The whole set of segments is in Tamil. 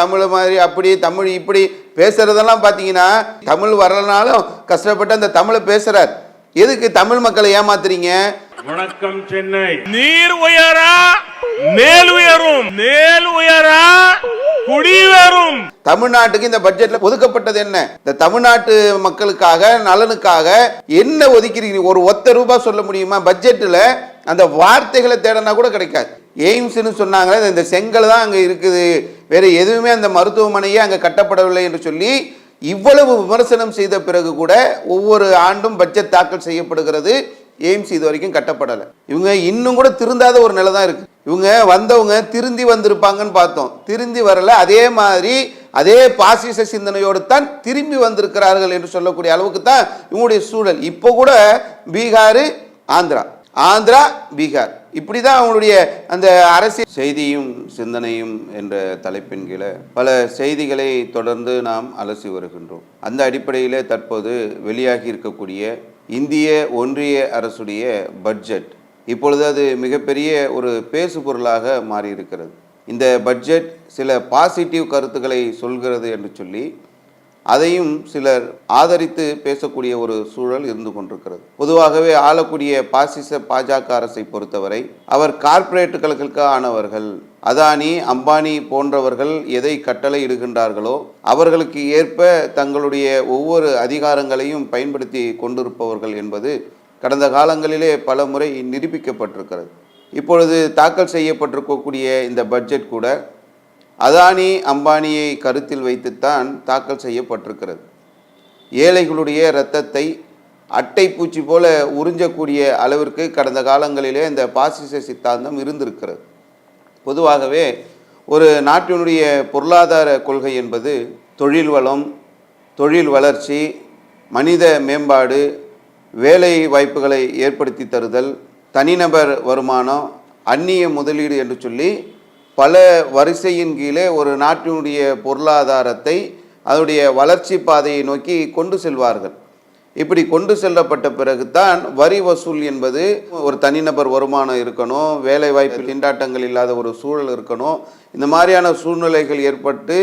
தமிழ் மாதிரி அப்படி தமிழ் இப்படி பேசுறதெல்லாம் பார்த்தீங்கன்னா தமிழ் வரலனாலும் கஷ்டப்பட்டு அந்த தமிழை பேசுறார். எதுக்கு தமிழ் மக்களை ஏமாத்துறீங்க? வணக்கம் சென்னை. நீர் உயரா மேல் உயரும். மேல் உயரா குடி வரும். தமிழ்நாட்டுக்கு இந்த பட்ஜெட்ல ஒதுக்கப்பட்டது என்ன? இந்த தமிழ்நாட்டு மக்களுக்காக நலனுக்காக என்ன ஒதுக்கிறீங்க? ஒரு ஒத்த ரூபாய் சொல்ல முடியுமா? பட்ஜெட்ல அந்த வார்த்தைகளை தேடனா கூட கிடைக்காது. எய்ம்ஸ்னு சொன்னாங்களே இந்த செங்கல் தான் அங்கே இருக்குது. வேறு எதுவுமே அந்த மருத்துவமனையே அங்கே கட்டப்படவில்லை என்று சொல்லி இவ்வளவு விமர்சனம் செய்த பிறகு கூட ஒவ்வொரு ஆண்டும் பட்ஜெட் தாக்கல் செய்யப்படுகிறது. எய்ம்ஸ் இது வரைக்கும் கட்டப்படலை. இவங்க இன்னும் கூட திருந்தாத ஒரு நிலை தான் இருக்குது இவங்க வந்தவங்க திருந்தி வந்திருப்பாங்கன்னு பார்த்தோம். திருந்தி வரல அதே மாதிரி அதே பாசிச சிந்தனையோடு தான் திரும்பி வந்திருக்கிறார்கள் என்று சொல்லக்கூடிய அளவுக்கு தான் இவங்களுடைய சூழல். இப்போ கூட பீகார் ஆந்திரா. ஆந்திரா பீகார். இப்படி தான் அவங்களுடைய அந்த அரசியல் செய்தியும் சிந்தனையும் என்ற தலைப்பின் கீழே பல செய்திகளை தொடர்ந்து நாம் அலசி வருகின்றோம். அந்த அடிப்படையில் தற்போது வெளியாகி இருக்கக்கூடிய இந்திய ஒன்றிய அரசுடைய பட்ஜெட் இப்பொழுது அது மிகப்பெரிய ஒரு பேசு பொருளாக மாறியிருக்கிறது. இந்த பட்ஜெட் சில பாசிட்டிவ் கருத்துக்களை சொல்கிறது என்று சொல்லி அதையும் சிலர் ஆதரித்து பேசக்கூடிய ஒரு சூழல் இருந்து கொண்டிருக்கிறது. பொதுவாகவே ஆளக்கூடிய பாசிச பாஜக அரசை பொறுத்தவரை அவர் கார்ப்பரேட்டுகளுக்கு ஆனவர்கள் அதானி அம்பானி போன்றவர்கள் எதை கட்டளை இடுகின்றார்களோ அவர்களுக்கு ஏற்ப தங்களுடைய ஒவ்வொரு அதிகாரங்களையும் பயன்படுத்தி கொண்டிருப்பவர்கள் என்பது கடந்த காலங்களிலே பல முறை நிரூபிக்கப்பட்டிருக்கிறது. இப்பொழுது தாக்கல் செய்யப்பட்டிருக்கக்கூடிய இந்த பட்ஜெட் கூட அதானி அம்பானியை கருத்தில் வைத்துத்தான் தாக்கல் செய்யப்பட்டிருக்கிறது. ஏழைகளுடைய இரத்தத்தை அட்டை பூச்சி போல உறிஞ்சக்கூடிய அளவிற்கு கடந்த காலங்களிலே இந்த பாசிச சித்தாந்தம் இருந்திருக்கிறது. பொதுவாகவே ஒரு நாட்டினுடைய பொருளாதார கொள்கை என்பது தொழில் வளம் தொழில் வளர்ச்சி மனித மேம்பாடு வேலை வாய்ப்புகளை ஏற்படுத்தி தருதல் தனிநபர் வருமானம் அந்நிய முதலீடு என்று சொல்லி பல வரிசையின் கீழே ஒரு நாட்டினுடைய பொருளாதாரத்தை அதனுடைய வளர்ச்சி பாதையை நோக்கி கொண்டு செல்வார்கள். இப்படி கொண்டு செல்லப்பட்ட பிறகுதான் வரி வசூல் என்பது ஒரு தனிநபர் வருமானம் இருக்கணும் வேலை வாய்ப்பு திண்டாட்டங்கள் இல்லாத ஒரு சூழல் இருக்கணும். இந்த மாதிரியான சூழ்நிலைகள் ஏற்பட்டு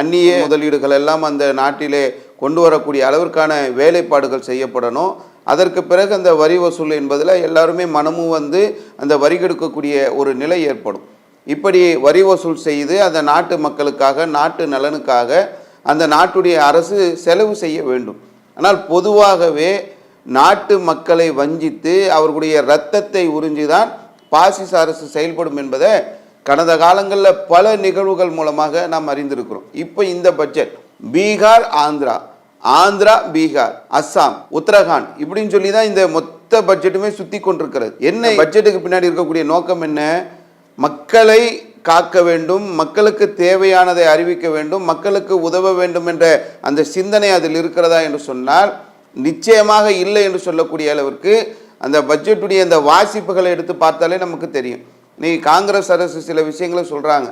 அந்நிய முதலீடுகள் எல்லாம் அந்த நாட்டிலே கொண்டு வரக்கூடிய அளவிற்கான வேலைப்பாடுகள் செய்யப்படணும். அதற்கு பிறகு அந்த வரி வசூல் என்பதில் எல்லாருமே மனமும் வந்து அந்த வரி கெடுக்கக்கூடிய ஒரு நிலை ஏற்படும். இப்படி வரி வசூல் செய்து அந்த நாட்டு மக்களுக்காக நாட்டு நலனுக்காக அந்த நாட்டுடைய அரசு செலவு செய்ய வேண்டும். ஆனால் பொதுவாகவே நாட்டு மக்களை வஞ்சித்து அவர்களுடைய இரத்தத்தை உறிஞ்சிதான் பாசிச அரசு செயல்படும் என்பதை கடந்த காலங்களில் பல நிகழ்வுகள் மூலமாக நாம் அறிந்திருக்கிறோம். இப்போ இந்த பட்ஜெட் பீகார் ஆந்திரா ஆந்திரா பீகார் அஸ்ஸாம் உத்தரகாண்ட் இப்படின்னு சொல்லி தான் இந்த மொத்த பட்ஜெட்டுமே சுற்றி கொண்டிருக்கிறது. என்ன பட்ஜெட்டுக்கு பின்னாடி இருக்கக்கூடிய நோக்கம் என்ன? மக்களை காக்க வேண்டும் மக்களுக்கு தேவையானதை அறிவிக்க வேண்டும் மக்களுக்கு உதவ வேண்டும் என்ற அந்த சிந்தனை அதில் இருக்கிறதா என்று சொன்னால் நிச்சயமாக இல்லை என்று சொல்லக்கூடிய அளவிற்கு அந்த பட்ஜெட்டுடைய அந்த வாசிப்புகளை எடுத்து பார்த்தாலே நமக்கு தெரியும். நீ காங்கிரஸ் அரசு சில விஷயங்களை சொல்கிறாங்க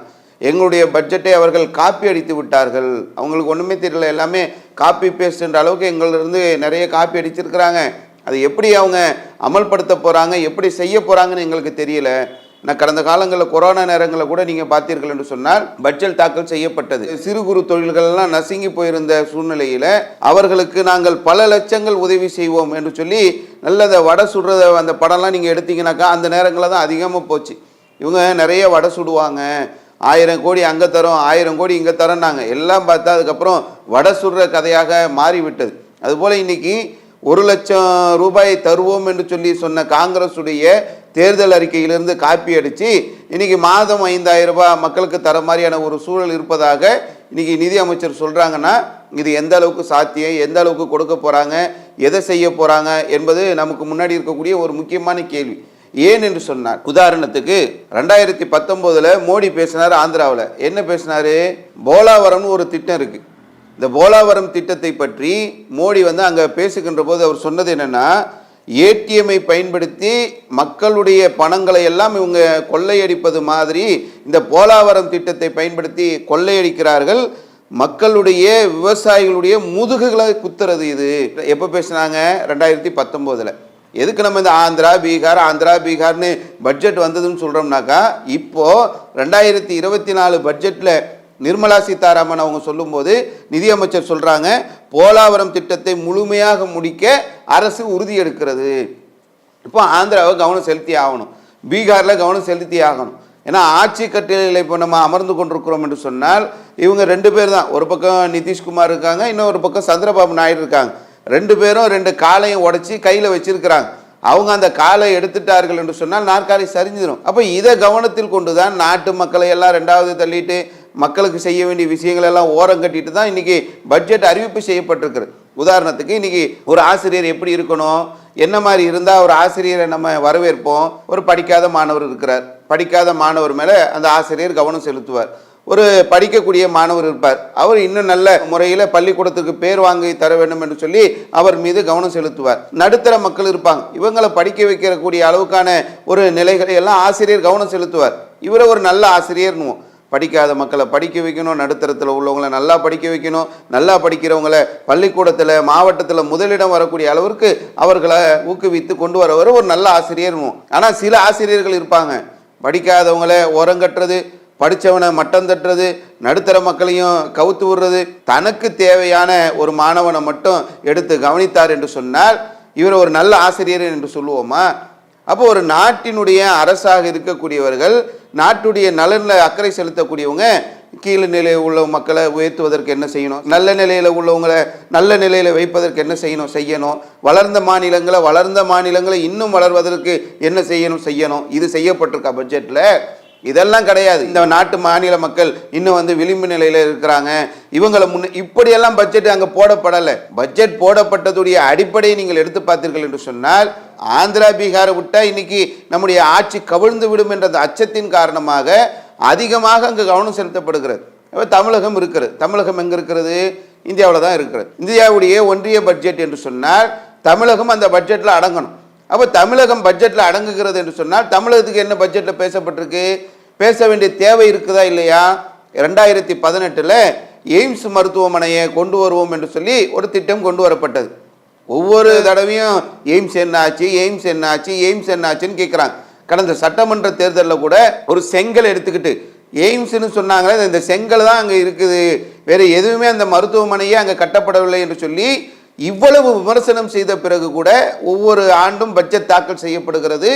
எங்களுடைய பட்ஜெட்டை அவர்கள் காப்பி அடித்து விட்டார்கள். அவங்களுக்கு ஒன்றுமே தெரியல. எல்லாமே காப்பி பேஸ்ட்ன்ற அளவுக்கு எங்களிருந்து நிறைய காப்பி அடிச்சிருக்கிறாங்க. அதை எப்படி அவங்க அமல்படுத்த போகிறாங்க எப்படி செய்ய போகிறாங்கன்னு எங்களுக்கு தெரியல. நான் கடந்த காலங்களில் கொரோனா நேரங்களில் கூட நீங்கள் பார்த்தீர்கள் என்று சொன்னால் பட்ஜெட் தாக்கல் செய்யப்பட்டது. சிறு குறு தொழில்கள்லாம் நசுங்கி போயிருந்த சூழ்நிலையில் அவர்களுக்கு நாங்கள் பல லட்சங்கள் உதவி செய்வோம் என்று சொல்லி நல்ல அந்த வடை சுடுறத அந்த படம்லாம் நீங்கள் எடுத்தீங்கன்னாக்கா அந்த நேரங்களில் தான் அதிகமாக போச்சு. இவங்க நிறைய வடை சுடுவாங்க. ஆயிரம் கோடி அங்கே தரோம் ஆயிரம் கோடி இங்கே தரோன்னாங்க எல்லாம் பார்த்தா அதுக்கப்புறம் வடை சுடுற கதையாக மாறிவிட்டது. அதுபோல் இன்னைக்கு ஒரு லட்சம் ரூபாய் தருவோம் என்று சொல்லி சொன்ன காங்கிரஸுடைய தேர்தல் அறிக்கையிலிருந்து காப்பி அடித்து இன்றைக்கி மாதம் ஐந்தாயிரம் ரூபாய் மக்களுக்கு தர மாதிரியான ஒரு சூழல் இருப்பதாக இன்றைக்கி நிதி அமைச்சர் சொல்கிறாங்கன்னா இது எந்த அளவுக்கு சாத்தியம் எந்த அளவுக்கு கொடுக்க போகிறாங்க எதை செய்ய போகிறாங்க என்பது நமக்கு முன்னாடி இருக்கக்கூடிய ஒரு முக்கியமான கேள்வி. ஏன் என்று சொன்னார் உதாரணத்துக்கு ரெண்டாயிரத்தி பத்தொம்போதில் மோடி பேசினார் ஆந்திராவில். என்ன பேசினாரு? போலாவரம்னு ஒரு திட்டம் இருக்குது இந்த போலாவரம் திட்டத்தை பற்றி மோடி வந்து அங்கே பேசுகின்ற போது அவர் சொன்னது என்னென்னா ஏடிஎம்மை பயன்படுத்தி மக்களுடைய பணங்களை எல்லாம் இவங்க கொள்ளையடிப்பது மாதிரி இந்த போலாவரம் திட்டத்தை பயன்படுத்தி கொள்ளையடிக்கிறார்கள். மக்களுடைய விவசாயிகளுடைய முதுகுகளை குத்துறது இது. எப்போ பேசுனாங்க? ரெண்டாயிரத்தி பத்தொம்போதில். எதுக்கு நம்ம இந்த ஆந்திரா பீகார் ஆந்திரா பீகார்னு பட்ஜெட் வந்ததுன்னு சொல்கிறோம்னாக்கா இப்போது ரெண்டாயிரத்தி இருபத்தி நாலு பட்ஜெட்டில் நிர்மலா சீதாராமன் அவங்க சொல்லும்போது நிதியமைச்சர் சொல்கிறாங்க போலாவரம் திட்டத்தை முழுமையாக முடிக்க அரசு உறுதி எடுக்கிறது. இப்போ ஆந்திராவை கவனம் செலுத்தி ஆகணும். பீகாரில் கவனம் செலுத்தி ஆகணும். ஏன்னா ஆட்சி கட்டிலில் இப்போ நம்ம அமர்ந்து கொண்டிருக்கிறோம் என்று சொன்னால் இவங்க ரெண்டு பேர் தான். ஒரு பக்கம் நிதிஷ்குமார் இருக்காங்க இன்னொரு பக்கம் சந்திரபாபு நாயுடு இருக்காங்க. ரெண்டு பேரும் ரெண்டு காலையும் உடைச்சி கையில் வச்சிருக்கிறாங்க. அவங்க அந்த காலை எடுத்துட்டார்கள் என்று சொன்னால் நாற்காலி சரிஞ்சிடும் அப்போ இதை கவனத்தில் கொண்டு தான் நாட்டு மக்களை எல்லாம் ரெண்டாவது தள்ளிட்டு மக்களுக்கு செய்ய வேண்டிய விஷயங்கள் எல்லாம் ஓரம் கட்டிட்டு தான் இன்னைக்கு பட்ஜெட் அறிவிப்பு செய்யப்பட்டிருக்கிறது. உதாரணத்துக்கு இன்னைக்கு ஒரு ஆசிரியர் எப்படி இருக்கணும்? என்ன மாதிரி இருந்தால் ஒரு ஆசிரியரை நம்ம வரவேற்போம்? ஒரு படிக்காத மாணவர் இருக்கிறார். படிக்காத மாணவர் மேலே அந்த ஆசிரியர் கவனம் செலுத்துவார். ஒரு படிக்கக்கூடிய மாணவர் இருப்பார். அவர் இன்னும் நல்ல முறையில் பள்ளிக்கூடத்துக்கு பேர் வாங்கி தர வேண்டும் என்று சொல்லி அவர் மீது கவனம் செலுத்துவார். நடுத்தர மக்கள் இருப்பாங்க. இவங்களை படிக்க வைக்கிறக்கூடிய அளவுக்கான ஒரு நிலைகளை எல்லாம் ஆசிரியர் கவனம் செலுத்துவார். இவரை ஒரு நல்ல ஆசிரியர்னுவோம் படிக்காத மக்களை படிக்க வைக்கணும் நடுத்தரத்தில் உள்ளவங்களை நல்லா படிக்க வைக்கணும் நல்லா படிக்கிறவங்களை பள்ளிக்கூடத்தில் மாவட்டத்தில் முதலிடம் வரக்கூடிய அளவிற்கு அவர்களை ஊக்குவித்து கொண்டு வரவர் ஒரு நல்ல ஆசிரியர்னுவோம் ஆனால் சில ஆசிரியர்கள் இருப்பாங்க. படிக்காதவங்களை ஓரங்கட்டுறது படித்தவனை மட்டம் தட்டுறது நடுத்தர மக்களையும் கவுத்து விடுறது தனக்கு தேவையான ஒரு மாணவனை மட்டும் எடுத்து கவனித்தார் என்று சொன்னால் இவர் ஒரு நல்ல ஆசிரியர் என்று சொல்லுவோமா? அப்போ ஒரு நாட்டினுடைய அரசாக இருக்கக்கூடியவர்கள் நாட்டுடைய நலனில் அக்கறை செலுத்தக்கூடியவங்க கீழ் நிலையில் உள்ள மக்களை உயர்த்துவதற்கு என்ன செய்யணும்? நல்ல நிலையில் உள்ளவங்களை நல்ல நிலையில் வைப்பதற்கு என்ன செய்யணும்? செய்யணும். வளர்ந்த மாநிலங்களை வளர்ந்த மாநிலங்களை இன்னும் வளர்வதற்கு என்ன செய்யணும்? செய்யணும். இது செய்யப்பட்டிருக்கா பட்ஜெட்டில் இதெல்லாம் கிடையாது. இந்த நாட்டு மாநில மக்கள் இன்னும் வந்து விளிம்பு நிலையில் இருக்கிறாங்க. இவங்களை முன்ன இப்படியெல்லாம் பட்ஜெட் அங்கே போடப்படலை. பட்ஜெட் போடப்பட்டதுடைய அடிப்படையை நீங்கள் எடுத்து பார்த்தீர்கள் என்று சொன்னால் ஆந்திரா பீகாரை விட்டால் இன்னைக்கு நம்முடைய ஆட்சி கவிழ்ந்து விடும் என்ற அச்சத்தின் காரணமாக அதிகமாக அங்கே கவனம் செலுத்தப்படுகிறது. இப்போ தமிழகம் இருக்கிறது. தமிழகம் எங்கே இருக்கிறது? இந்தியாவில் தான் இருக்கிறது. இந்தியாவுடைய ஒன்றிய பட்ஜெட் என்று சொன்னால் தமிழகம் அந்த பட்ஜெட்டில் அடங்கணும். அப்போ தமிழகம் பட்ஜெட்டில் அடங்குகிறது என்று சொன்னால் தமிழகத்துக்கு என்ன பட்ஜெட்டில் பேசப்பட்டிருக்கு? பேச வேண்டிய தேவை இருக்குதா இல்லையா? ரெண்டாயிரத்தி பதினெட்டில் எய்ம்ஸ் மருத்துவமனையை கொண்டு வருவோம் என்று சொல்லி ஒரு திட்டம் கொண்டு வரப்பட்டது. ஒவ்வொரு தடவையும் எய்ம்ஸ் என்ன ஆச்சு எய்ம்ஸ் என்ன ஆச்சு எய்ம்ஸ் என்ன ஆச்சுன்னு கேட்குறாங்க கடந்த சட்டமன்ற தேர்தலில் கூட ஒரு செங்கல் எடுத்துக்கிட்டு எய்ம்ஸ்னு சொன்னாங்களே இந்த செங்கல் தான் அங்கே இருக்குது. வேறு எதுவுமே அந்த மருத்துவமனையே அங்கே கட்டப்படவில்லை என்று சொல்லி இவ்வளவு விமர்சனம் செய்த பிறகு கூட ஒவ்வொரு ஆண்டும் பட்ஜெட் தாக்கல் செய்யப்படுகிறது.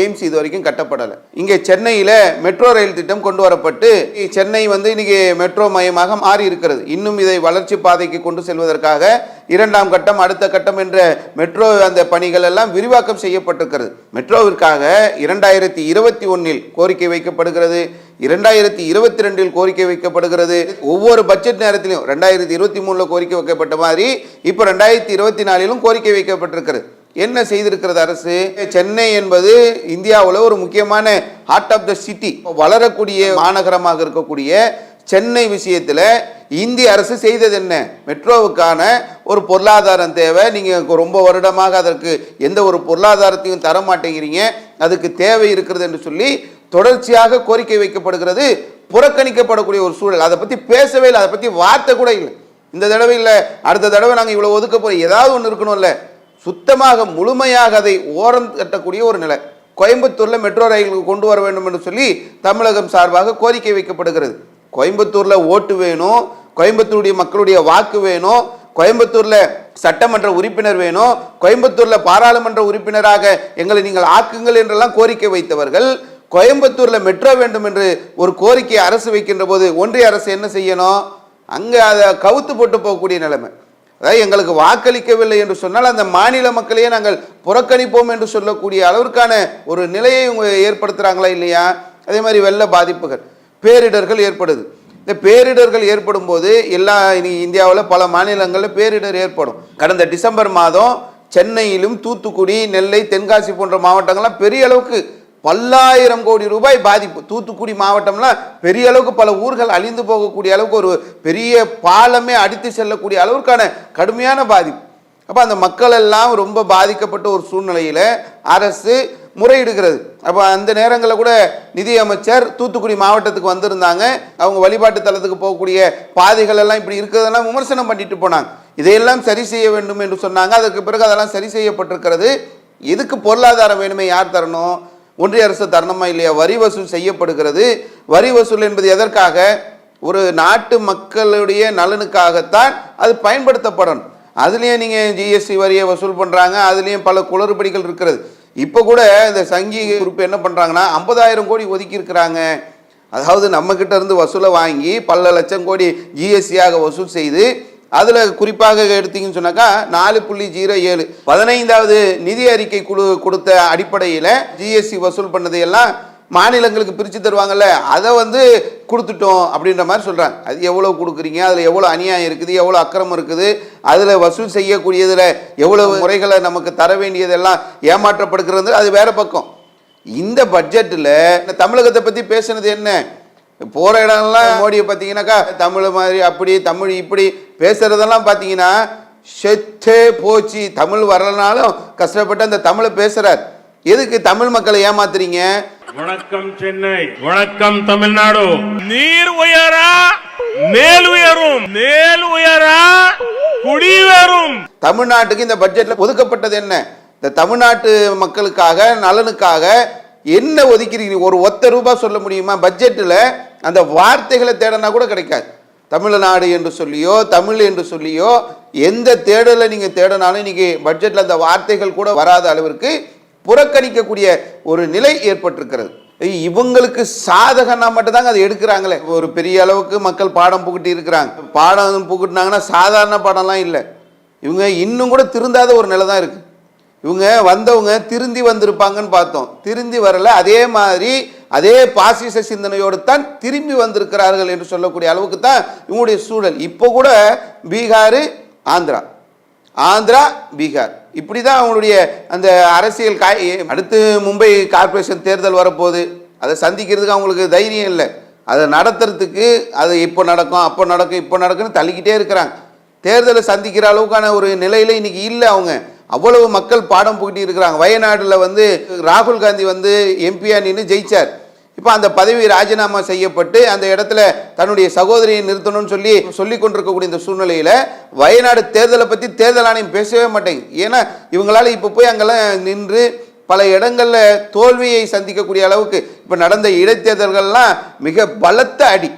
எய்ம்ஸ் இது வரைக்கும் கட்டப்படலை. இங்கே சென்னையில் மெட்ரோ ரயில் திட்டம் கொண்டு வரப்பட்டு சென்னை வந்து இன்றைக்கி மெட்ரோ மையமாக மாறி இருக்கிறது. இன்னும் இதை வளர்ச்சி பாதைக்கு கொண்டு செல்வதற்காக இரண்டாம் கட்டம் அடுத்த கட்டம் என்ற மெட்ரோ அந்த பணிகள் எல்லாம் விரிவாக்கம் செய்யப்பட்டிருக்கிறது. மெட்ரோவிற்காக இரண்டாயிரத்தி இருபத்தி ஒன்றில் கோரிக்கை வைக்கப்படுகிறது. இரண்டாயிரத்தி இருபத்தி ரெண்டில் கோரிக்கை வைக்கப்படுகிறது. ஒவ்வொரு பட்ஜெட் நேரத்திலையும் ரெண்டாயிரத்தி இருபத்தி மூணில் கோரிக்கை வைக்கப்பட்ட மாதிரி இப்போ ரெண்டாயிரத்தி இருபத்தி நாலிலும் கோரிக்கை வைக்கப்பட்டிருக்கிறது. என்ன செய்திருக்கிறது அரசு? சென்னை என்பது இந்தியாவில் ஒரு முக்கியமான ஹார்ட் ஆஃப் த சிட்டி வளரக்கூடிய மாநகரமாக இருக்கக்கூடிய சென்னை விஷயத்தில் இந்திய அரசு செய்தது என்ன? மெட்ரோவுக்கான ஒரு பொருளாதாரம் தேவை. நீங்கள் ரொம்ப வருடமாக அதற்கு எந்த ஒரு பொருளாதாரத்தையும் தர மாட்டேங்கிறீங்க அதுக்கு தேவை இருக்கிறது என்று சொல்லி தொடர்ச்சியாக கோரிக்கை வைக்கப்படுகிறது புறக்கணிக்கப்படக்கூடிய ஒரு சூழல். அதை பற்றி பேசவே இல்லை அதை பற்றி வார்த்தை கூட இல்லை. இந்த தடவை இல்லை அடுத்த தடவை நாங்கள் இவ்வளோ ஒதுக்க போகிறோம் ஏதாவது ஒன்று இருக்கணும்ல. சுத்தமாக முழுமையாக அதை ஓரம் கட்டக்கூடிய ஒரு நிலை. கோயம்புத்தூரில் மெட்ரோ ரயில் கொண்டு வர வேண்டும் என்று சொல்லி தமிழகம் சார்பாக கோரிக்கை வைக்கப்படுகிறது. கோயம்புத்தூரில் ஓட்டு வேணும் கோயம்புத்தூருடைய மக்களுடைய வாக்கு வேணும் கோயம்புத்தூரில் சட்டமன்ற உறுப்பினர் வேணும் கோயம்புத்தூரில் பாராளுமன்ற உறுப்பினராக எங்களை நீங்கள் ஆக்குங்கள் என்றெல்லாம் கோரிக்கை வைத்தவர்கள் கோயம்புத்தூரில் மெட்ரோ வேண்டும் என்று ஒரு கோரிக்கை அரசு வைக்கின்ற போது ஒன்றிய அரசு என்ன செய்யணும்? அங்கே அதை கவுத்து போட்டு போகக்கூடிய நிலைமை. அதாவது எங்களுக்கு வாக்களிக்கவில்லை என்று சொன்னால் அந்த மாநில மக்களையே நாங்கள் புறக்கணிப்போம் என்று சொல்லக்கூடிய அளவிற்கான ஒரு நிலையை இவங்க ஏற்படுத்துகிறாங்களா இல்லையா? அதே மாதிரி வெள்ள பாதிப்புகள் பேரிடர்கள் ஏற்படுது. இந்த பேரிடர்கள் ஏற்படும் போது எல்லா இந்தியாவில் பல மாநிலங்களில் பேரிடர் ஏற்படும். கடந்த டிசம்பர் மாதம் சென்னையிலும் தூத்துக்குடி நெல்லை தென்காசி போன்ற மாவட்டங்கள்லாம் பெரிய அளவுக்கு பல்லாயிரம் கோடி ரூபாய் பாதிப்பு. தூத்துக்குடி மாவட்டம்லாம் பெரிய அளவுக்கு பல ஊர்கள் அழிந்து போகக்கூடிய அளவுக்கு ஒரு பெரிய பாலமே அடித்து செல்லக்கூடிய அளவுக்கான கடுமையான பாதிப்பு. அப்போ அந்த மக்கள் எல்லாம் ரொம்ப பாதிக்கப்பட்ட ஒரு சூழ்நிலையில் அரசு முறையிடுகிறது. அப்போ அந்த நேரங்களில் கூட நிதியமைச்சர் தூத்துக்குடி மாவட்டத்துக்கு வந்திருந்தாங்க. அவங்க வழிபாட்டு தலத்துக்கு போகக்கூடிய பாதைகள் எல்லாம் இப்படி இருக்கிறதெல்லாம் விமர்சனம் பண்ணிட்டு போனாங்க. இதையெல்லாம் சரி செய்ய வேண்டும் என்று சொன்னாங்க. அதற்கு பிறகு அதெல்லாம் சரி செய்யப்பட்டிருக்கிறது. எதுக்கு பொருளாதாரம் வேணுமே யார் தரணும்? ஒன்றிய அரசு தரணுமா இல்லையா? வரி வசூல் செய்யப்படுகிறது. வரி வசூல் என்பது எதற்காக? ஒரு நாட்டு மக்களுடைய நலனுக்காகத்தான் அது பயன்படுத்தப்படணும். அதுலேயும் நீங்கள் ஜிஎஸ்டி வரியை வசூல் பண்ணுறாங்க அதுலேயும் பல குளறுபடிகள் இருக்கிறது. இப்போ கூட இந்த சங்கி குரூப் என்ன பண்ணுறாங்கன்னா ஐம்பதாயிரம் கோடி ஒதுக்கி இருக்கிறாங்க. அதாவது நம்மக்கிட்ட இருந்து வசூலை வாங்கி பல லட்சம் கோடி ஜிஎஸ்டியாக வசூல் செய்து அதில் குறிப்பாக எடுத்தீங்கன்னு சொன்னாக்கா நாலு புள்ளி ஜீரோ ஏழு. பதினைந்தாவது நிதி அறிக்கை குழு கொடுத்த அடிப்படையில் ஜிஎஸ்டி வசூல் பண்ணதையெல்லாம் மாநிலங்களுக்கு பிரித்து தருவாங்கல்ல அதை வந்து கொடுத்துட்டோம் அப்படின்ற மாதிரி சொல்கிறாங்க அது எவ்வளோ கொடுக்குறீங்க? அதில் எவ்வளோ அநியாயம் இருக்குது? எவ்வளோ அக்கிரமம் இருக்குது? அதில் வசூல் செய்யக்கூடியதில் எவ்வளவு முறைகளை நமக்கு தர வேண்டியதெல்லாம் ஏமாற்றப்படுகிறது? அது வேறு பக்கம். இந்த பட்ஜெட்டில் தமிழகத்தை பற்றி பேசுனது என்ன? போகிற இடம்லாம் மோடியை பார்த்தீங்கன்னாக்கா தமிழ் மாதிரி அப்படி தமிழ் இப்படி பேசுகிறதெல்லாம் பார்த்தீங்கன்னா செத்தே போச்சு. தமிழ் வரலனாலும் கஷ்டப்பட்டு அந்த தமிழை பேசுகிறார் எதுக்கு தமிழ் மக்களை ஏமாத்துறீங்க? வணக்கம் சென்னை வணக்கம் தமிழ்நாடு. நீர் உயரா மேல் உயரும். மேல் உயரா குடி உயரும் தமிழ்நாட்டுக்கு இந்த பட்ஜெட்ல ஒதுக்கப்பட்டது என்ன? இந்த தமிழ்நாட்டு மக்களுக்காக நலனுக்காக என்ன ஒதுக்கிறீங்க? ஒரு ஒத்த ரூபாய் சொல்ல முடியுமா? பட்ஜெட்டில் அந்த வார்த்தைகளை தேடனா கூட கிடைக்காது. தமிழ்நாடு என்று சொல்லியோ தமிழ் என்று சொல்லியோ எந்த தேடலை நீங்கள் தேடினாலும் இன்றைக்கி பட்ஜெட்டில் அந்த வார்த்தைகள் கூட வராத அளவிற்கு புறக்கணிக்கக்கூடிய ஒரு நிலை ஏற்பட்டிருக்கிறது. இவங்களுக்கு சாதகனா மட்டும்தாங்க அதை எடுக்கிறாங்களே. ஒரு பெரிய அளவுக்கு மக்கள் பாடம் புகட்டி இருக்கிறாங்க. பாடம் புகட்டினாங்கன்னா சாதாரண பாடம்லாம் இல்லை. இவங்க இன்னும் கூட திருந்தாத ஒரு நிலை தான் இருக்குது இவங்க வந்தவங்க திருந்தி வந்திருப்பாங்கன்னு பார்த்தோம். திருந்தி வரல அதே மாதிரி அதே பாசிச சிந்தனையோடு தான் திரும்பி வந்திருக்கிறார்கள் என்று சொல்லக்கூடிய அளவுக்கு தான் இவங்களுடைய சூழல். இப்போ கூட பீகார் ஆந்திரா. ஆந்திரா பீகார். இப்படி தான் அவங்களுடைய அந்த அரசியல் காய் அடுத்து மும்பை கார்ப்பரேஷன் தேர்தல் வரப்போகுது. அதை சந்திக்கிறதுக்கு அவங்களுக்கு தைரியம் இல்லை. அதை நடத்துறதுக்கு அது இப்போ நடக்கும் அப்போ நடக்கும் இப்போ நடக்கும்னு தள்ளிக்கிட்டே இருக்கிறாங்க. தேர்தலை சந்திக்கிற அளவுக்கான ஒரு நிலையில் இன்றைக்கி இல்லை அவங்க. அவ்வளவு மக்கள் பாடம் போயிட்டு இருக்கிறாங்க வயநாட்டில் வந்து ராகுல் காந்தி வந்து எம்பியா நின்று ஜெயிச்சார். இப்போ அந்த பதவி ராஜினாமா செய்யப்பட்டு அந்த இடத்துல தன்னுடைய சகோதரியை நிறுத்தணும்னு சொல்லி சொல்லி கொண்டிருக்கக்கூடிய இந்த சூழ்நிலையில் வயநாடு தேர்தலை பற்றி தேர்தல் ஆணையம் பேசவே மாட்டேங்க ஏன்னா இவங்களால இப்போ போய் அங்கெல்லாம் நின்று பல இடங்களில் தோல்வியை சந்திக்கக்கூடிய அளவுக்கு இப்போ நடந்த இடைத்தேர்தல்கள்லாம் மிக பலத்த அடி.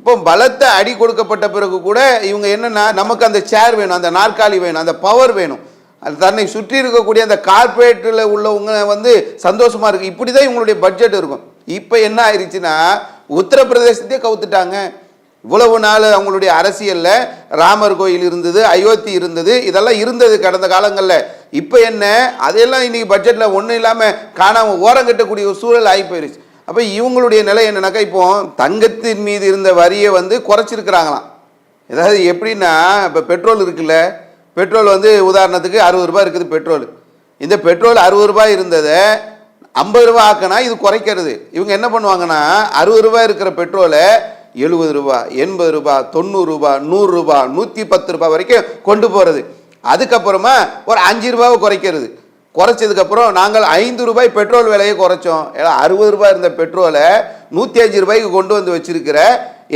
இப்போ பலத்த அடி கொடுக்கப்பட்ட பிறகு கூட இவங்க என்னன்னா நமக்கு அந்த சேர் வேணும் அந்த நாற்காலி வேணும் அந்த பவர் வேணும். அது தன்னை சுற்றி இருக்கக்கூடிய அந்த கார்ப்பரேட்டில் உள்ளவங்க வந்து சந்தோஷமாக இருக்குது இப்படி தான் இவங்களுடைய பட்ஜெட் இருக்கும். இப்போ என்ன ஆயிடுச்சுன்னா உத்தரப்பிரதேசத்தையே கவுத்துட்டாங்க. இவ்வளவு நாள் அவங்களுடைய அரசியல்ல ராமர் கோயில் இருந்தது அயோத்தி இருந்தது இதெல்லாம் இருந்தது கடந்த காலங்களில். இப்போ என்ன? அதையெல்லாம் இன்னைக்கு பட்ஜெட்டில் ஒன்றும் இல்லாமல் காணாமல் ஓரம் கட்டக்கூடிய ஒரு சூழல் ஆகி போயிருச்சு. அப்போ இவங்களுடைய நிலை என்னன்னாக்கா இப்போ தங்கத்தின் மீது இருந்த வரியை வந்து குறைச்சிருக்கிறாங்களாம். ஏதாவது எப்படின்னா இப்போ பெட்ரோல் இருக்குல்ல பெட்ரோல் வந்து உதாரணத்துக்கு அறுபது ரூபாய் இருக்குது பெட்ரோல். இந்த பெட்ரோல் அறுபது ரூபாய் இருந்ததை ஐம்பது ரூபா ஆக்கினா இது குறைக்கிறது. இவங்க என்ன பண்ணுவாங்கன்னா அறுபது ரூபாய் இருக்கிற பெட்ரோலை எழுபது ரூபா எண்பது ரூபா தொண்ணூறு நூறுரூபா நூறு நூற்றி பத்து ரூபாய் வரைக்கும் கொண்டு போகிறது அதுக்கப்புறமா ஒரு அஞ்சு ரூபாவை குறைக்கிறது. குறைச்சதுக்கப்புறம் நாங்கள் ஐந்து ரூபாய் பெட்ரோல் விலையை குறைச்சோம். ஏன்னா அறுபது ரூபாய் இருந்த பெட்ரோலை நூற்றி அஞ்சு ரூபாய்க்கு கொண்டு வந்து வச்சிருக்கிற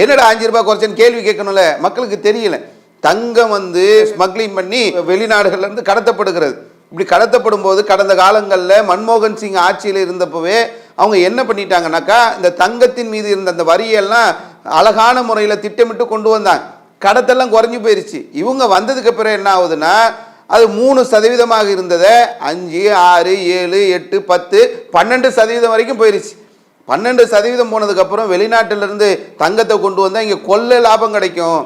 என்னடா அஞ்சு ரூபாய் குறைச்சேன்னு கேள்வி கேட்கணும்ல? மக்களுக்கு தெரியல. தங்கம் வந்து ஸ்மக்லிங் பண்ணி வெளிநாடுகள்லேருந்து கடத்தப்படுகிறது. இப்படி கடத்தப்படும் போது கடந்த காலங்களில் மன்மோகன் சிங் ஆட்சியில் இருந்தப்பவே அவங்க என்ன பண்ணிட்டாங்கனாக்கா இந்த தங்கத்தின் மீது இருந்த அந்த வரியெல்லாம் அழகான முறையில் திட்டமிட்டு கொண்டு வந்தாங்க. கடத்தெல்லாம் குறைஞ்சி போயிருச்சு. இவங்க வந்ததுக்கு பிறகு என்ன ஆகுதுன்னா அது மூணு சதவீதமாக இருந்ததை அஞ்சு ஆறு ஏழு எட்டு பத்து பன்னெண்டு சதவீதம் வரைக்கும் போயிருச்சு. பன்னெண்டு சதவீதம் போனதுக்கப்புறம் வெளிநாட்டிலிருந்து தங்கத்தை கொண்டு வந்தால் இங்கே கொள்ள லாபம் கிடைக்கும்.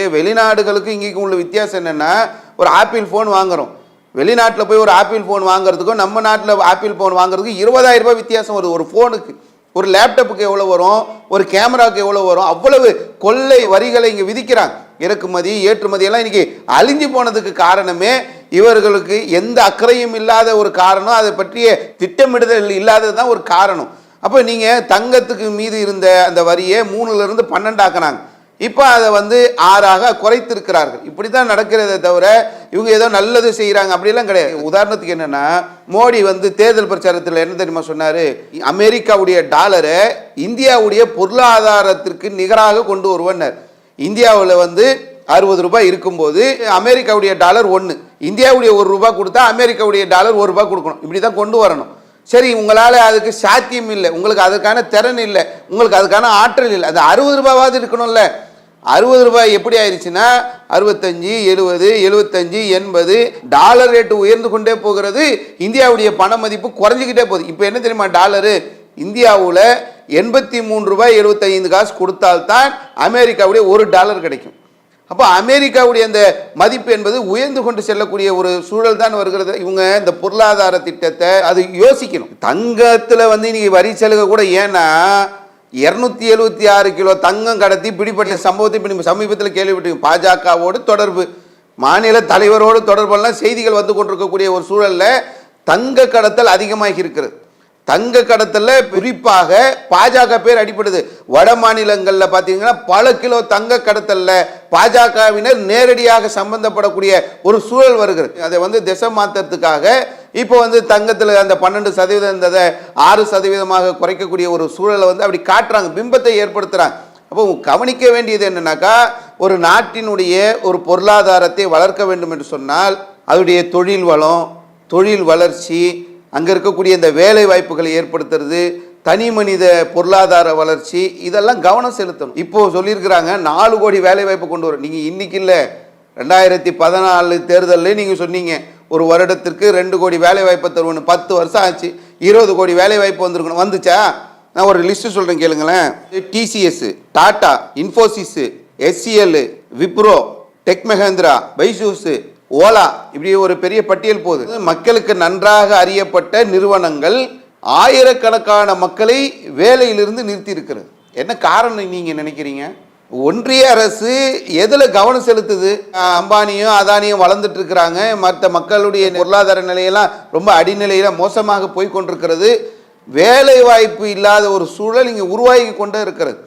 ஏ வெளிநாடுகளுக்கு இங்கேக்கும் உள்ள வித்தியாசம் என்னென்னா ஒரு ஆப்பிள் ஃபோன் வாங்குகிறோம் வெளிநாட்டில் போய் ஒரு ஆப்பிள் ஃபோன் வாங்குறதுக்கும் நம்ம நாட்டில் ஆப்பிள் ஃபோன் வாங்குறதுக்கு இருபதாயிரம் ரூபாய் வித்தியாசம் வருது. ஒரு ஃபோனுக்கு ஒரு லேப்டாப்புக்கு எவ்வளோ வரும்? ஒரு கேமராவுக்கு எவ்வளோ வரும்? அவ்வளவு கொள்ளை வரிகளை இங்கே விதிக்கிறாங்க. இறக்குமதி ஏற்றுமதி எல்லாம் இன்னைக்கு அழிஞ்சு போனதுக்கு காரணமே இவர்களுக்கு எந்த அக்கறையும் இல்லாத ஒரு காரணம். அதை பற்றிய திட்டமிடுதல் இல்லாதது தான் ஒரு காரணம். அப்போ நீங்கள் தங்கத்துக்கு மீது இருந்த அந்த வரியை மூணுலேருந்து பன்னெண்டாக்குனாங்க இப்போ அதை வந்து ஆறாக குறைத்திருக்கிறார்கள். இப்படி தான் நடக்கிறதே தவிர இவங்க ஏதோ நல்லது செய்கிறாங்க அப்படிலாம் கிடையாது. உதாரணத்துக்கு என்னென்னா மோடி வந்து தேர்தல் பிரச்சாரத்தில் என்ன தெரியுமா சொன்னார்? அமெரிக்காவுடைய டாலரை இந்தியாவுடைய பொருளாதாரத்திற்கு நிகராக கொண்டு வருவனர் இந்தியாவில் வந்து அறுபது ரூபாய் இருக்கும்போது அமெரிக்காவுடைய டாலர் ஒன்று இந்தியாவுடைய ஒரு ரூபாய் கொடுத்தா அமெரிக்காவுடைய டாலர் ஒரு ரூபாய் கொடுக்கணும். இப்படி தான் கொண்டு வரணும். சரி உங்களால் அதுக்கு சாத்தியம் இல்லை. உங்களுக்கு அதுக்கான திறன் இல்லை. உங்களுக்கு அதுக்கான ஆற்றல் இல்லை. அது அறுபது ரூபாவாவது இருக்கணும்ல. அறுபது ரூபாய் எப்படி ஆயிடுச்சுன்னா அறுபத்தஞ்சு எழுபது எழுபத்தஞ்சு எண்பது டாலர் ரேட்டு உயர்ந்து கொண்டே போகிறது. இந்தியாவுடைய பண மதிப்பு குறைஞ்சிக்கிட்டே போகுது. இப்போ என்ன தெரியுமா டாலரு? இந்தியாவில் எண்பத்தி மூணு ரூபாய் எழுபத்தைந்து காசு கொடுத்தால்தான் அமெரிக்காவுடைய ஒரு டாலர் கிடைக்கும். அப்போ அமெரிக்காவுடைய அந்த மதிப்பு என்பது உயர்ந்து கொண்டு செல்லக்கூடிய ஒரு சூழல் தான் வருகிறது. இவங்க இந்த பொருளாதார திட்டத்தை அது யோசிக்கணும். தங்கத்தில் வந்து இன்னைக்கு வரி சலுகை கூட ஏன்னா இரநூத்தி எழுபத்தி ஆறு கிலோ தங்கம் கடத்தி பிடிப்பட்ட சம்பவத்தை இப்போ நம்ம சமீபத்தில் கேள்விப்பட்டோம் பாஜகவோடு தொடர்பு. மாநில தலைவரோடு தொடர்பெல்லாம் செய்திகள் வந்து கொண்டிருக்கக்கூடிய ஒரு சூழல்ல தங்க கடத்தல் அதிகமாகி இருக்கிறது. தங்க கடத்தலில் குறிப்பாக பாஜக பேர் அடிப்படுது வட மாநிலங்களில் பார்த்தீங்கன்னா பல கிலோ தங்க கடத்தலில் பாஜகவினர் நேரடியாக சம்பந்தப்படக்கூடிய ஒரு சூழல் வருகிறது. அதை வந்து திசை மாற்றுறதுக்காக இப்போ வந்து தங்கத்தில் அந்த பன்னெண்டு சதவீதம் இருந்ததை ஆறு சதவீதமாக குறைக்கக்கூடிய ஒரு சூழலை வந்து அப்படி காட்டுறாங்க பிம்பத்தை ஏற்படுத்துகிறாங்க அப்போ கவனிக்க வேண்டியது என்னன்னாக்கா ஒரு நாட்டினுடைய ஒரு பொருளாதாரத்தை வளர்க்க வேண்டும் என்று சொன்னால் அதனுடைய தொழில் வளம் தொழில் வளர்ச்சி அங்கே இருக்கக்கூடிய இந்த வேலை வாய்ப்புகளை ஏற்படுத்துறது தனி மனித பொருளாதார வளர்ச்சி இதெல்லாம் கவனம் செலுத்தணும். இப்போ சொல்லியிருக்கிறாங்க நாலு கோடி வேலை வாய்ப்பு கொண்டு வரும் நீங்கள் இன்றைக்கி இல்லை ரெண்டாயிரத்தி பதினாலு தேர்தலில் நீங்கள் சொன்னீங்க ஒரு வருடத்திற்கு ரெண்டு கோடி வேலை வாய்ப்பை தருவோன்னு பத்து வருஷம் ஆச்சு. இருபது கோடி வேலை வாய்ப்பு வந்திருக்கணும் வந்துச்சா? நான் ஒரு லிஸ்ட் சொல்கிறேன் கேளுங்களேன். TCS Tata Infosys HCL Wipro Tech Mahindra Byju's Ola இப்படி ஒரு பெரிய பட்டியல் போகுது. மக்களுக்கு நன்றாக அறியப்பட்ட நிறுவனங்கள் ஆயிரக்கணக்கான மக்களை வேலையிலிருந்து நிறுத்தி இருக்கிறது என்ன காரணம் நீங்கள் நினைக்கிறீங்க? ஒன்றிய அரசு எதில் கவனம் செலுத்துது? அம்பானியும் அதானியும் வளர்ந்துட்டு இருக்கிறாங்க. மற்ற மக்களுடைய பொருளாதார நிலையெல்லாம் ரொம்ப அடிநிலையில் மோசமாக போய் கொண்டிருக்கிறது. வேலை வாய்ப்பு இல்லாத ஒரு சூழல் இங்கே உருவாகி கொண்டே இருக்கிறது.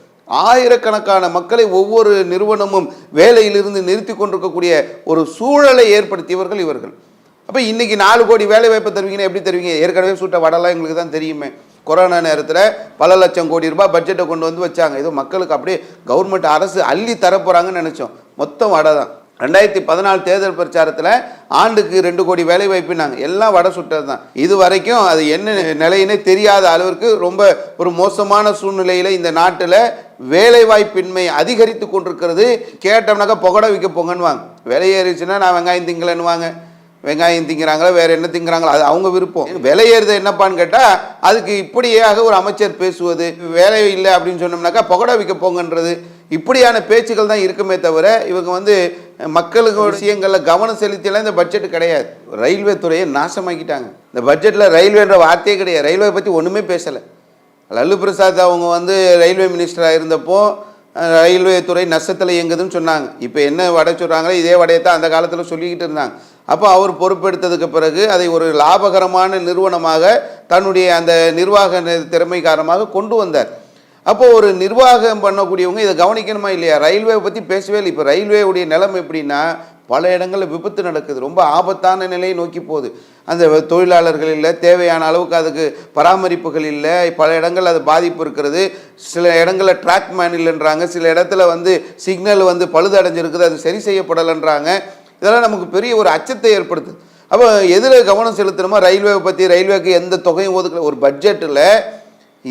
ஆயிரக்கணக்கான மக்களை ஒவ்வொரு நிறுவனமும் வேலையிலிருந்து நிறுத்தி கொண்டிருக்கக்கூடிய ஒரு சூழலை ஏற்படுத்தியவர்கள் இவர்கள். அப்போ இன்னைக்கு நாலு கோடி வேலை வாய்ப்பு தருவீங்கன்னா எப்படி தருவீங்க? ஏற்கனவே சுட்ட வடலாம் எங்களுக்கு தான் தெரியுமே. கொரோனா நேரத்தில் பல லட்சம் கோடி ரூபாய் பட்ஜெட்டை கொண்டு வந்து வச்சாங்க. இது மக்களுக்கு அப்படியே கவர்மெண்ட் அரசு அள்ளி தரப்போகிறாங்கன்னு நினச்சோம். மொத்தம் வடை தான். ரெண்டாயிரத்தி பதினாலு தேர்தல் பிரச்சாரத்தில் ஆண்டுக்கு ரெண்டு கோடி வேலை வாய்ப்புனாங்க எல்லாம் வடை சுட்டது தான். இது வரைக்கும் அது என்ன நிலையினே தெரியாத அளவிற்கு ரொம்ப ஒரு மோசமான சூழ்நிலையில் இந்த நாட்டில் வேலைவாய்ப்பின்மை அதிகரித்து கொண்டிருக்கிறது. கேட்டோம்னாக்கா புகடை விற்க போங்கன்னுவாங்க. விலை ஏறிச்சுன்னா நான் வெங்காயம் திங்கலன்னுவாங்க. வெங்காயம் திங்கிறாங்களோ வேறு என்ன திங்கிறாங்களோ அது அவங்க விருப்பம். விலை ஏறுது என்னப்பான்னு கேட்டால் அதுக்கு இப்படியாக ஒரு அமைச்சர் பேசுவது வேலை இல்லை அப்படின்னு சொன்னோம்னாக்கா பகோடா விற்க போங்கன்றது இப்படியான பேச்சுக்கள் தான் இருக்குமே தவிர இவங்க வந்து மக்களுக்கு விஷயங்களில் கவனம் செலுத்தியெல்லாம் இந்த பட்ஜெட் கிடையாது. ரயில்வே துறையை நாசமாக்கிட்டாங்க. இந்த பட்ஜெட்டில் ரயில்வேன்ற வார்த்தையே கிடையாது. ரயில்வே பற்றி ஒன்றுமே பேசலை. லல்லு பிரசாத் அவங்க வந்து ரயில்வே மினிஸ்டராக இருந்தப்போ ரயில்வே துறை நஷ்டத்தில் இயங்குதுன்னு சொன்னாங்க. இப்போ என்ன வடை சொல்கிறாங்களோ இதே வடையை தான் அந்த காலத்தில் சொல்லிக்கிட்டு இருந்தாங்க. அப்போ அவர் பொறுப்பெடுத்ததுக்கு பிறகு அதை ஒரு லாபகரமான நிறுவனமாக தன்னுடைய அந்த நிர்வாக திறமை காரணமாக கொண்டு வந்தார். அப்போது ஒரு நிர்வாகம் பண்ணக்கூடியவங்க இதை கவனிக்கணுமா இல்லையா? ரயில்வே பற்றி பேசவே இல்லை. இப்போ ரயில்வேவுடைய நிலைமை எப்படின்னா பல இடங்களில் விபத்து நடக்குது. ரொம்ப ஆபத்தான நிலையை நோக்கி போகுது. அந்த தொழிலாளர்கள் இல்லை தேவையான அளவுக்கு அதுக்கு பராமரிப்புகள் இல்லை பல இடங்களில் அது பாதிப்பு இருக்கிறது. சில இடங்களில் ட்ராக் மேன் இல்லைன்றாங்க. சில இடத்துல வந்து சிக்னல் வந்து பழுதடைஞ்சிருக்குது. அது சரி செய்யப்படலைன்றாங்க. இதெல்லாம் நமக்கு பெரிய ஒரு அச்சத்தை ஏற்படுத்துது அப்போ எதில் கவனம் செலுத்தணுமோ ரயில்வேவை பற்றி ரயில்வேக்கு எந்த தொகையும் ஒதுக்கல. ஒரு பட்ஜெட்டில்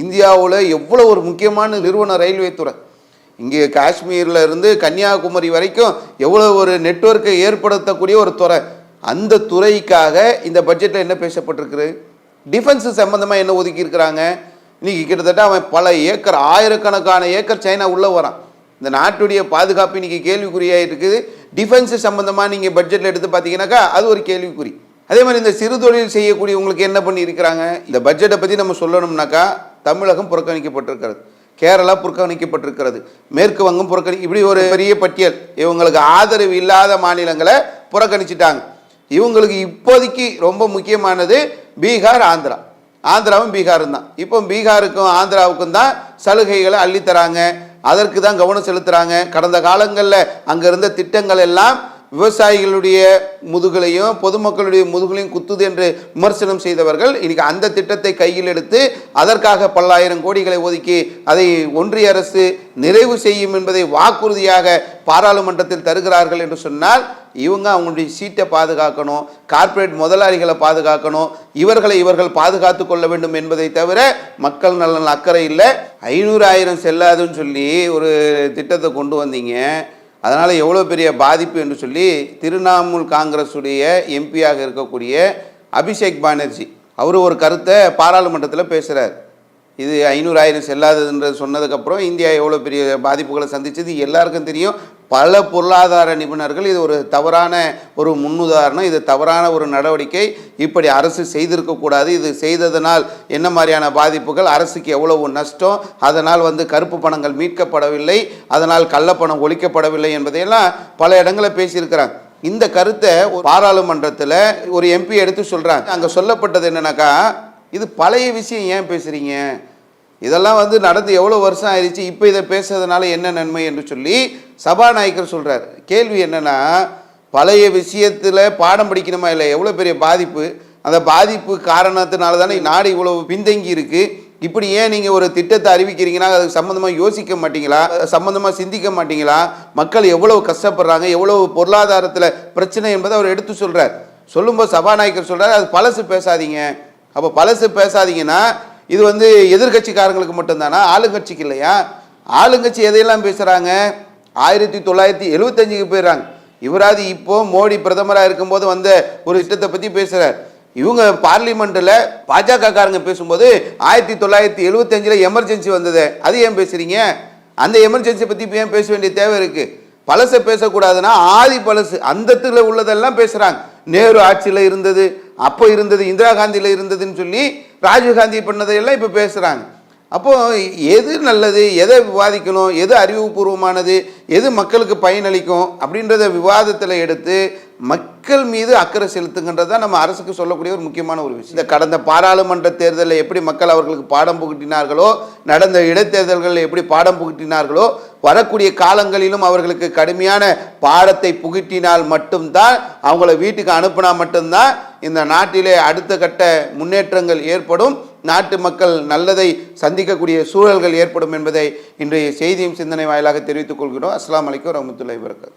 இந்தியாவில் எவ்வளோ ஒரு முக்கியமான நிறுவனம் ரயில்வே துறை. இங்கே காஷ்மீரில் இருந்து கன்னியாகுமரி வரைக்கும் எவ்வளோ ஒரு நெட்வொர்க்கை ஏற்படுத்தக்கூடிய ஒரு துறை. அந்த துறைக்காக இந்த பட்ஜெட்டில் என்ன பேசப்பட்டிருக்குது டிஃபென்ஸு சம்மந்தமாக என்ன ஒதுக்கியிருக்கிறாங்க? இன்றைக்கி கிட்டத்தட்ட அவன் பல ஏக்கர் ஆயிரக்கணக்கான ஏக்கர் சைனா உள்ளே வரான். இந்த நாட்டுடைய பாதுகாப்பு இன்னைக்கு கேள்விக்குறியாக இருக்குது. டிஃபென்ஸு சம்மந்தமாக நீங்கள் பட்ஜெட்டில் எடுத்து பார்த்தீங்கன்னாக்கா அது ஒரு கேள்விக்குறி. அதே மாதிரி இந்த சிறு தொழில் செய்யக்கூடியவங்களுக்கு என்ன பண்ணி இருக்கிறாங்க இந்த பட்ஜெட்டை பற்றி நம்ம சொல்லணும்னாக்கா தமிழகம் புறக்கணிக்கப்பட்டிருக்கிறது. கேரளா புறக்கணிக்கப்பட்டிருக்கிறது. மேற்கு வங்கம் புறக்கணி இப்படி ஒரு பெரிய பட்டியல். இவங்களுக்கு ஆதரவு இல்லாத மாநிலங்களை புறக்கணிச்சிட்டாங்க. இவங்களுக்கு இப்போதைக்கு ரொம்ப முக்கியமானது பீகார் ஆந்திரா. ஆந்திராவும் பீகாரும் தான் இப்போ பீகாருக்கும் ஆந்திராவுக்கும் தான் சலுகைகளை அள்ளித்தராங்க. அதற்கு தான் கவனம் செலுத்துகிறாங்க கடந்த காலங்களில் அங்கே இருந்த திட்டங்கள் எல்லாம் விவசாயிகளுடைய முதுகலையும் பொதுமக்களுடைய முதுகலையும் குத்துது என்று விமர்சனம் செய்தவர்கள் இன்னைக்கு அந்த திட்டத்தை கையில் எடுத்து அதற்காக பல்லாயிரம் கோடிகளை ஒதுக்கி அதை ஒன்றிய அரசு நிறைவு செய்யும் என்பதை வாக்குறுதியாக பாராளுமன்றத்தில் தருகிறார்கள் என்று சொன்னால் இவங்க அவங்களுடைய சீட்டை பாதுகாக்கணும் கார்ப்பரேட் முதலாளிகளை பாதுகாக்கணும் இவர்களை இவர்கள் பாதுகாத்து கொள்ள வேண்டும் என்பதை தவிர மக்கள் நலன் அக்கறை இல்லை. ஐநூறு ஆயிரம் செல்லாதுன்னு சொல்லி ஒரு திட்டத்தை கொண்டு வந்தீங்க. அதனால் எவ்வளோ பெரிய பாதிப்பு என்று சொல்லி திரிணாமுல் காங்கிரஸுடைய எம்பியாக இருக்கக்கூடிய அபிஷேக் பானர்ஜி அவர் ஒரு கருத்தை பாராளுமன்றத்தில் பேசுகிறார் இது ஐநூறு ஆயிரம் செல்லாததுன்றது சொன்னதுக்கப்புறம் இந்தியா எவ்வளோ பெரிய பாதிப்புகளை சந்திச்சது எல்லாருக்கும் தெரியும். பல பொருளாதார நிபுணர்கள் இது ஒரு தவறான ஒரு முன்னுதாரணம் இது தவறான ஒரு நடவடிக்கை. இப்படி அரசு செய்திருக்கக்கூடாது இது செய்ததனால் என்ன மாதிரியான பாதிப்புகள்? அரசுக்கு எவ்வளவு நஷ்டம்? அதனால் வந்து கருப்பு பணங்கள் மீட்கப்படவில்லை. அதனால் கள்ளப்பணம் ஒழிக்கப்படவில்லை என்பதையெல்லாம் பல இடங்களில் பேசியிருக்கிறாங்க. இந்த கருத்தை ஒரு பாராளுமன்றத்தில் ஒரு எம்பி எடுத்து சொல்கிறாங்க அங்கே சொல்லப்பட்டது என்னன்னாக்கா இது பழைய விஷயம் ஏன் பேசுகிறீங்க இதெல்லாம் வந்து நடந்து எவ்வளோ வருஷம் ஆயிடுச்சு இப்போ இதை பேசுறதுனால என்ன நன்மை என்று சொல்லி சபாநாயகர் சொல்கிறார் கேள்வி என்னென்னா பழைய விஷயத்தில் பாடம் படிக்கணுமா இல்லை எவ்வளோ பெரிய பாதிப்பு? அந்த பாதிப்பு காரணத்தினால தானே நாடு இவ்வளோ பின்தங்கி இருக்குது இப்படி ஏன் நீங்கள் ஒரு திட்டத்தை அறிவிக்கிறீங்கன்னா அதுக்கு சம்மந்தமாக யோசிக்க மாட்டீங்களா? சம்மந்தமாக சிந்திக்க மாட்டீங்களா? மக்கள் எவ்வளவு கஷ்டப்படுறாங்க? எவ்வளவு பொருளாதாரத்தில் பிரச்சனை என்பதை அவர் எடுத்து சொல்கிறார் சொல்லும்போது சபாநாயகர் சொல்கிறார் அது பழசு பேசாதீங்க. அப்போ பழசு பேசாதீங்கன்னா இது வந்து எதிர்கட்சிக்காரங்களுக்கு மட்டும்தானா? ஆளுங்கட்சிக்கு இல்லையா? ஆளுங்கட்சி எதையெல்லாம் பேசுகிறாங்க ஆயிரத்தி தொள்ளாயிரத்தி எழுபத்தஞ்சுக்கு போயிடுறாங்க. இவராது இப்போ மோடி பிரதமராக இருக்கும்போது வந்த ஒரு திட்டத்தை பற்றி பேசுகிறார் இவங்க பார்லிமெண்ட்டில் பாஜக காரங்க பேசும்போது ஆயிரத்தி தொள்ளாயிரத்தி எழுபத்தஞ்சில் எமர்ஜென்சி வந்தது. அது ஏன் பேசுகிறீங்க அந்த எமர்ஜென்சி பற்றி இப்போ ஏன் பேச வேண்டிய தேவை இருக்குது பழசை பேசக்கூடாதுன்னா ஆதி பழசு. அந்தத்தில் உள்ளதெல்லாம் பேசுகிறாங்க நேரு ஆட்சியில் இருந்தது அப்போ இருந்தது இந்திரா காந்தியில் இருந்ததுன்னு சொல்லி ராஜீவ்காந்தி பண்ணதையெல்லாம் இப்போ பேசுகிறாங்க அப்போது எது நல்லது எதை விவாதிக்கணும் எது அறிவுபூர்வமானது எது மக்களுக்கு பயனளிக்கும் அப்படின்றத விவாதத்தில் எடுத்து மக் மக்கள் மீது அக்கறை செலுத்துங்கன்றது தான் நம்ம அரசுக்கு சொல்லக்கூடிய ஒரு முக்கியமான ஒரு விஷயம். இந்த கடந்த பாராளுமன்ற தேர்தலில் எப்படி மக்கள் அவர்களுக்கு பாடம் புகட்டினார்களோ நடந்த இடைத்தேர்தல்களில் எப்படி பாடம் புகட்டினார்களோ வரக்கூடிய காலங்களிலும் அவர்களுக்கு கடுமையான பாடத்தை புகட்டினால் மட்டும்தான் அவங்கள வீட்டுக்கு அனுப்புனா மட்டும்தான் இந்த நாட்டிலே அடுத்த கட்ட முன்னேற்றங்கள் ஏற்படும் நாட்டு மக்கள் நல்லதை சந்திக்கக்கூடிய சூழல்கள் ஏற்படும் என்பதை இன்றைய செய்தியும் சிந்தனை வாயிலாக தெரிவித்துக் கொள்கிறோம். அஸ்லாம் வலைக்கம் வரமத்துல்லாஹி வரகாத்